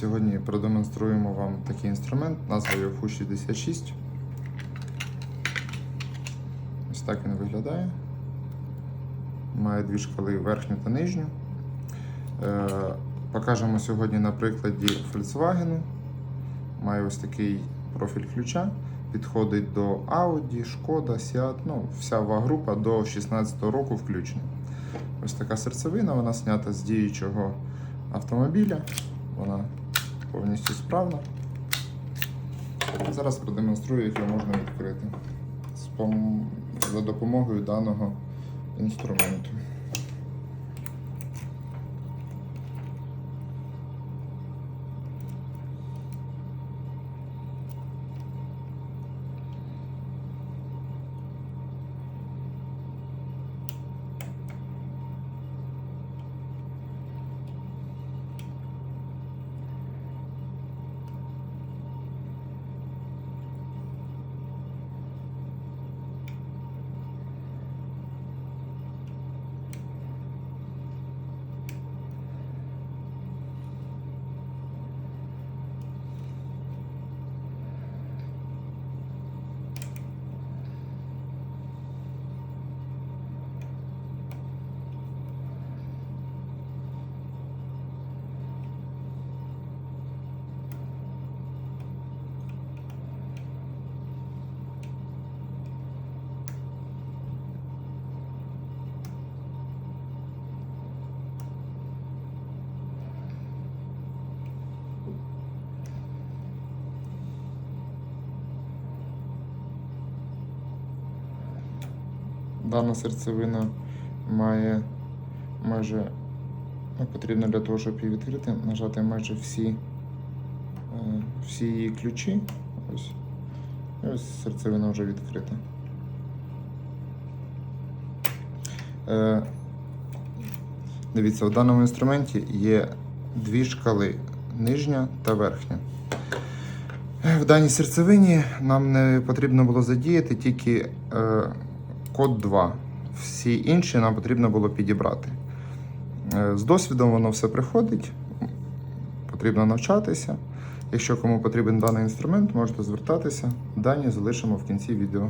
Сьогодні продемонструємо вам такий інструмент назвою FU66. Ось так він виглядає. Має дві шкали верхню та нижню. Е, Покажемо сьогодні на прикладі Volkswagen. Має ось такий профіль ключа. Підходить до Audi, Шкода, Seat, ну, вся ВАГ-група до 16 року включно. Ось така серцевина, вона знята з діючого автомобіля. Вона повністю справна. Зараз продемонструю, як його можна відкрити за допомогою даного інструменту. Дана серцевина має майже ну, потрібно для того, щоб її відкрити, нажати майже всі, е, всі її ключі. Ось. І ось серцевина вже відкрита. Е, Дивіться, в даному інструменті є дві шкали нижня та верхня. В даній серцевині нам не потрібно було задіяти тільки е, код 2. Всі інші нам потрібно було підібрати. Е, З досвідом воно все приходить, потрібно навчатися. Якщо кому потрібен даний інструмент, можете звертатися. Дані залишимо в кінці відео.